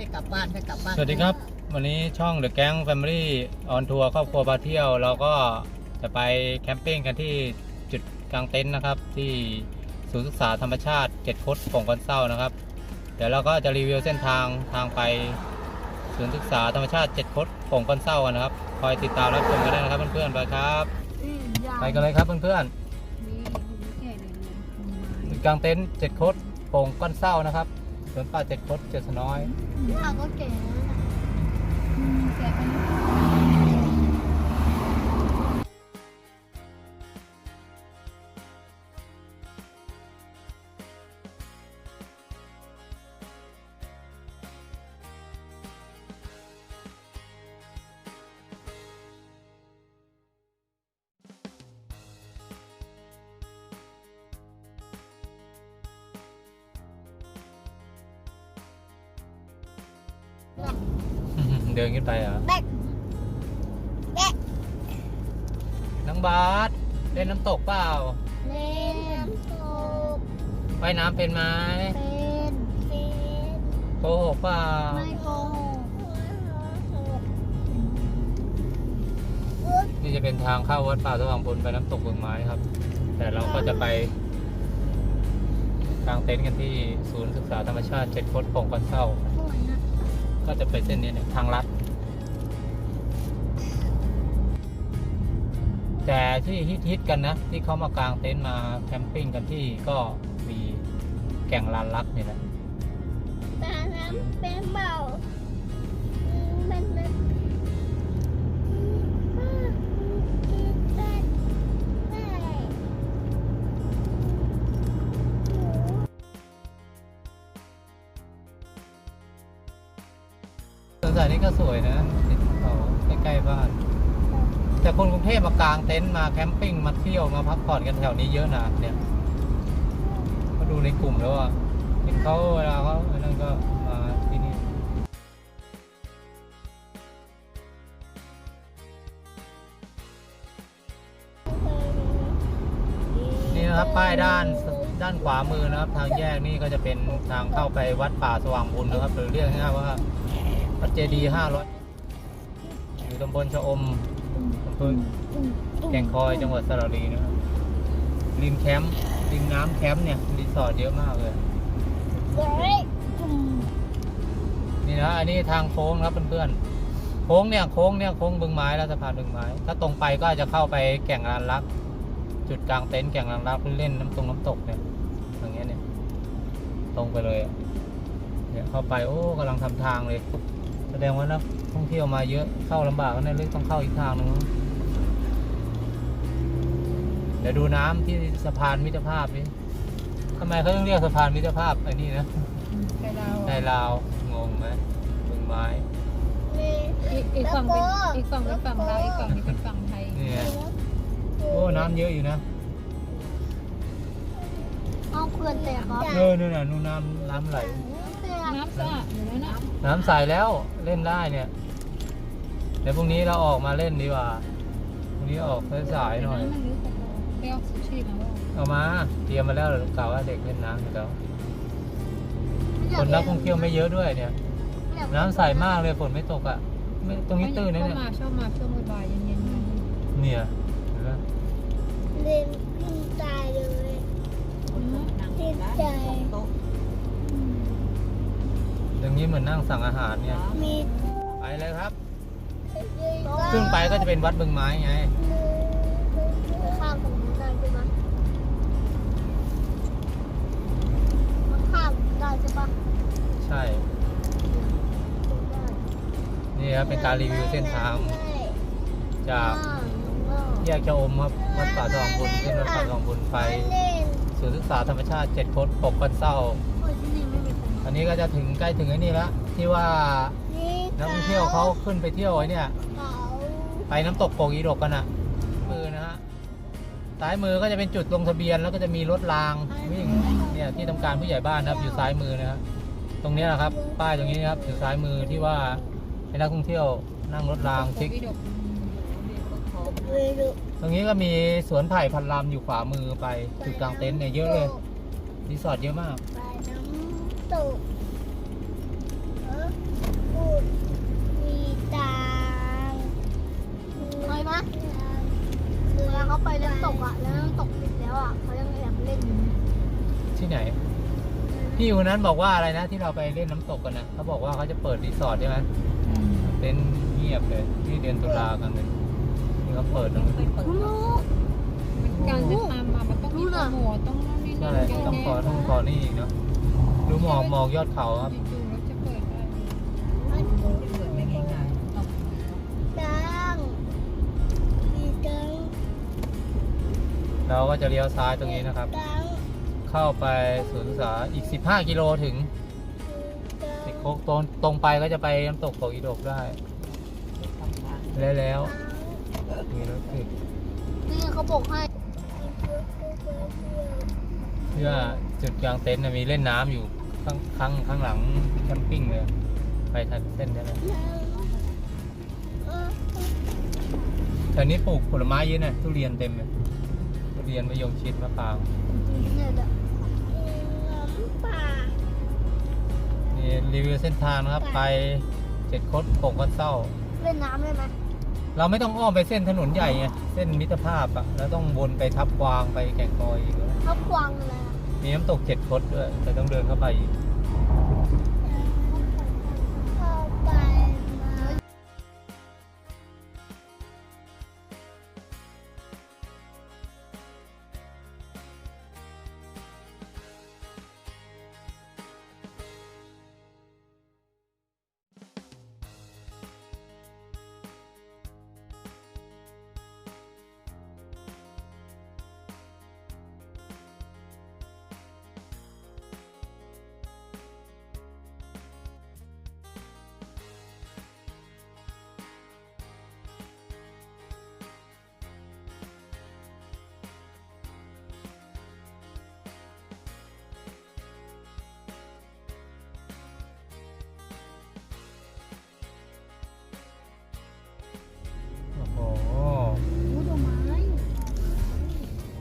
ได้กลับบ้านได้กลับบ้านสวัสดีครับ วันนี้ช่อง The Gang Family on ทัวร์ครอบครัวพาเที่ยว เราก็จะไปแคมปิ้งกันที่จุดกลางเต็นท์นะครับ ที่ศูนย์ศึกษาธรรมชาติเจ็ดคดของคอนเศร้านะครับ เดี๋ยวเราก็จะรีวิวเส้นทางทางไปศูนย์ศึกษาธรรมชาติเจ็ดคดของคอนเศร้ากันนะครับ คอยติดตามรับชมกันได้นะครับเพื่อนๆไปครับไปกันเลยครับเพื่อนๆจุดกลางเต็นท์เจ็ดคดโป่งก้อนเศร้านะครับ สวนป่าเจ็ดคดเจ็ดสน้อยย่าก็เก่งนะ ดินขึ้นไปเหรอ แบกแบกน้องบาสเล่นน้ำตกเปล่าเล่นน้ำตกว่ายน้ำเป็นไหมเป็นเป็นโกหกเปล่าไม่โกหกนี่จะเป็นทางเข้าวัดป่าสว่างบุญไปน้ำตกเบืองไม้ครับ แต่เราก็จะไปกางเต็นท์กันที่ศูนย์ศึกษาธรรมชาติเจ็ดคดของกันเศร้าสวยนะ ก็จะไปเส้นนี้เนี่ยทางลัด แต่ที่ฮิตๆกันนะ ที่เขามากางเต็นท์มาแคมปิ้งกันที่ก็มีแก่งลานลักนี่แหละตาน้ำเป็นเบา ก็สวยนะติดเขาใกล้ๆบ้าน แต่คนกรุงเทพมากางเต็นท์มาแคมปิ้งมาเที่ยวมาพักผ่อนกันแถวนี้เยอะนะเนี่ยก็ดูในกลุ่มแล้วอะเห็นเขาเวลาเขาไอ้นั่นก็มาที่นี่นี่นะครับป้ายด้านด้านขวามือนะครับ ทางแยกนี่ก็จะเป็นทางเข้าไปวัดป่าสว่างบุญนะครับหรือเรียกง่ายๆว่า วัดเจดีย์ห้าร้อยอยู่ตำบลชะอมอำเภอแก่งคอยจังหวัดสระบุรีนะครับริมแคมป์ริมน้ำแคมป์เนี่ยรีสอร์ทเยอะมากเลย นี่นะอันนี้ทางโค้งครับเพื่อนๆโค้งเนี่ยโค้งเนี่ยโค้งบึงไม้แล้วสะพานบึงไม้ ถ้าตรงไปก็จะเข้าไปแก่งลานลัก จุดกลางเต็นท์แก่งลานลักเล่นน้ำตรงน้ำตกเนี่ยอย่างเงี้ยเนี่ย ตรงไปเลยเนี่ยเข้าไปโอ้กำลังทำทางเลย ดงว่านักท่องเที่ยวมาเยอะเข้าลำบากก็เนี่ยเลยต้องเข้าอีกทางนึงเดี๋ยวดูน้ำที่สะพานมิตรภาพนี่ทำไมเขาต้องเรียกสะพานมิตรภาพไอ้นี่นะไทยลาวไทยลาวงงไหมบึงไม้อีกอีกฝั่งเป็นอีกฝั่งเป็นฝั่งลาวอีกฝั่งนี้เป็นฝั่งไทยนี่ไงโอ้น้ำเยอะอยู่นะเอาเพื่อนแต่ครับเออนู่นน่ะนู่นน้ำน้ำไหล น้ำสะอาดอยู่แล้วนะน้ำใสแล้วเล่นได้เนี่ยเดี๋ยวพรุ่งนี้เราออกมาเล่นดีกว่าพรุ่งนี้ออกสายๆหน่อยำมันลึกกว่าแก้วซูชิมาว่าเอามาเตรียมมาแล้วเดี๋ยวกล่าวว่าเด็กเล่นน้ำอยู่แล้วคนนักท่องเที่ยวไม่เยอะด้วยเนี่ย น้ำใสมากเลยฝนไม่ตกอะไม่ตรงนี้ตื้นนะเข้าเนี่ยมาชอบมาช่วงบ่ายๆเย็นๆนะเนี่ยเห็นไหมเล่นขึ้นตายเลยติดใจ อย่างนี้เหมือนนั่งสั่งอาหารเนี่ยมีไปเลยครับก็ขึ้นไปก็จะเป็นวัดบึงไม้ไงข้ามของมันได้ใช่ไหมมันข้ามได้ใช่ปะใช่ นี่ครับเป็นการรีวิวเส้นทาง จากแยกชะอมครับวัดป่าทองบุญขึ้นวัดป่าทองบุญไปเล่นศูนย์ศึกษาธรรมชาติเจ็ดคดปกกันเศร้า โอ้ยที่นี่ไม่มีคนอันนี้ก็จะถึงใกล้ถึงไอ้นี่แล้ว ที่ว่านี่นักท่องเที่ยวเขาขึ้นไปเที่ยวไอ้เนี่ยเขาไปน้ำตกโปกอีดกกันอะมือนะฮะซ้ายมือก็จะเป็นจุดลงทะเบียนแล้วก็จะมีรถรางวิ่งเนี่ยที่ทำการผู้ใหญ่บ้านนะครับอยู่ซ้ายมือนะฮะตรงเนี้ยนะครับ ป้ายตรงนี้นะครับอยู่ซ้ายมือที่ว่าให้นักท่องเที่ยวนั่งรถรางเช็ควิดกเวรุตรงนี้ก็มีสวนไผ่พันลำอยู่ขวามือไปจุดกลางเต็นท์เนี่ยเยอะเลยรีสอร์ทเยอะมาก ไปน้ำตกเออพูดมีตังค์ไปไหมคือเวลาเขาไปน้ำตกอะ แล้วน้ำตกปิดแล้วอะเขายังแอบเล่นอยู่ที่ไหน พี่คนนั้นบอกว่าอะไรนะที่เราไปเล่นน้ำตกกันนะเขาบอกว่าเขาจะเปิดรีสอร์ทใช่ไหมเต็นท์เงียบเลยที่เดือนตุลากันเลยที่เขาเปิดตรงนั้นคุณลูกมันการจะตามมามันต้องมีโปรโมทต้องนั่นนี่ใช่นั่นเยอะต้องแยะขอต้องขอนี่อีกเนาะ ดูหมอกหมอกยอดเขาครับ จู่ๆแล้วจะเปิดได้มันเปิดไม่ง่ายๆต้องตังค์มีตังค์เราก็จะเลี้ยวซ้ายตรงนี้นะครับ ตังค์เข้าไปสวนศึกษาอีก 15 กิโลถึงตังติดค์โคกตรงตรงไปก็จะไปน้ำตกโขกอีดกได้ ทำทางแล้วแล้วมีรถติดนี่เขาบอกให้เพื่อจุดกลางเต็นท์น่ะมีเล่นน้ำอยู่ ข้างข้างข้างหลังแคมปิ้งเลย ไปทันเส้นได้ไหมแถวนี้ปลูกผลไม้เยอะนะทุเรียนเต็มเลยทุเรียนมะยงชิดมะพร้าวเนี่ยแหละน้ำป่านี่รีวิวเส้นทางนะครับ ไปเจ็ดคดโป่งก้อนเศร้าเล่นน้ำได้ไหมเราไม่ต้องอ้อมไปเส้นถนนใหญ่ไงเส้นมิตรภาพอะแล้วต้องวนไปทับกวางไปแก่งคอยอีกแล้วทับกวางอะไรอะ มีน้ำตกเจ็ดคดด้วย แต่ต้องเดินเข้าไปอีก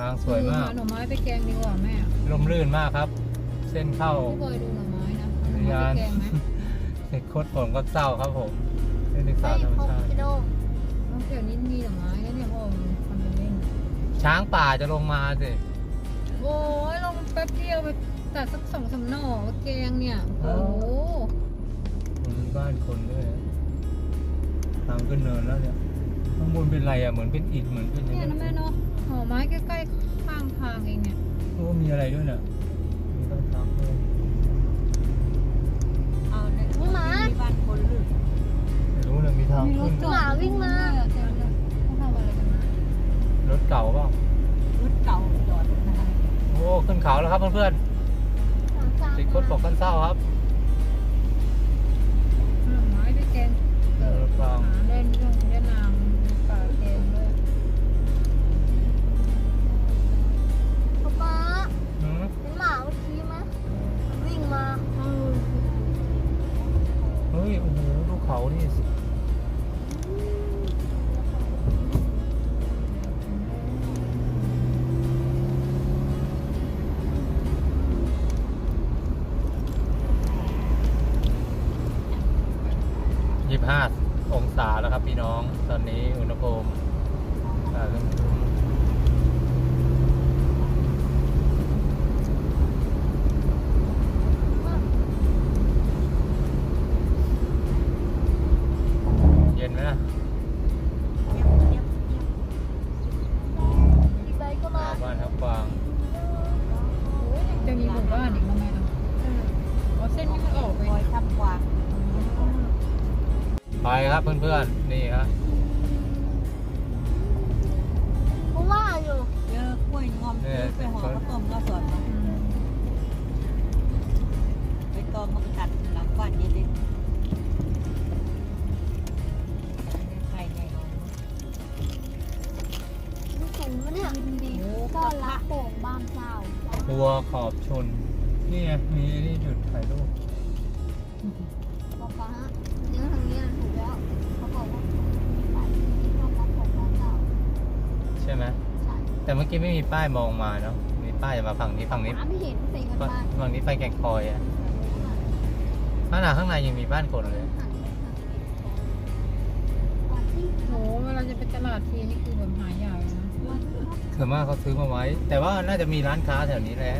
ทางสวยมาก หน่อไม้ไปแกงดีกว่าแม่ลมลื่นมากครับ เส้นเข้าพี่บอยดูหน่อไม้นะเอาหน่อไม้ยานไปแกงไหมเจ็ดคดผมก็เศร้าครับผมเส้นศึกษาธรรมชาติน้องเขียวนี้มีดอกไม้แล้วเนี่ยพ่อมันทำเป็นเล่นช้างป่าจะลงมาสิโอ้ยลงแป๊บเดียวไปตัดสักสองสามหน่อมาแกงเนี่ยโอ้โหมันมีบ้านคนด้วยนะทางขึ้นเนินแล้วเนี่ย ข้างบนเป็นไรอะเหมือนเป็นอิฐเหมือนเป็นอย่างเนี่ยนั้นะนแม่เนาะหน่อไม้ใกล้ๆข้างทางเองเนี่ยโอ้มีอะไรด้วยเนี่ยมีต้นทางด้วยเอาเนี่ยน้องหมามีบ้านคนหรือไม่รู้เลยมีทางมีรขึ้ถนจอดวิ่งมา เต็มเลยเขาทำอะไรกันนะรถเก่าเปล่ารถเก่าจอดนะคะโอ้ขึ้นเขาแล้วครับเพื่อนๆติดคดบอกกันเศร้าครับหน่อไม้ไปแกงเออฟังหาเล่นเรื่อง 15 องศาแล้วครับพี่น้อง ตอนนี้อุณหภูมิ ไปครับเพื่อนๆ นี่ครับเพราะว่าอยู่เจอกล้วยงอมซื้อไปห่อข้าวต้มก็สวนมาไปตอมมากัดหลังบ้านเย็นเลยใครไงมันสูงนะเนี่ยดีก็ละโป่งบ้านเจ้าตัวขอบชน นี่ไงมีนี่จุดถ่ายรูปป๊าป๊ ไหมแต่เมื่อกี้ไม่มีป้ายมองมาเนาะมีป้ายจะมาฝั่งนี้ฝั่งนี้ไม่เห็นใส่กันมาฝั่งนี้ไปแก่งคอยอะข้างหน้าข้างในยังมีบ้านคนเลยโหเวลาจะไปตลาดทีนี่คือแบบหายใหญ่นะคือนมากเขาซื้อมาไว้ แต่ว่าน่าจะมีร้านค้าแถวนี้แหละ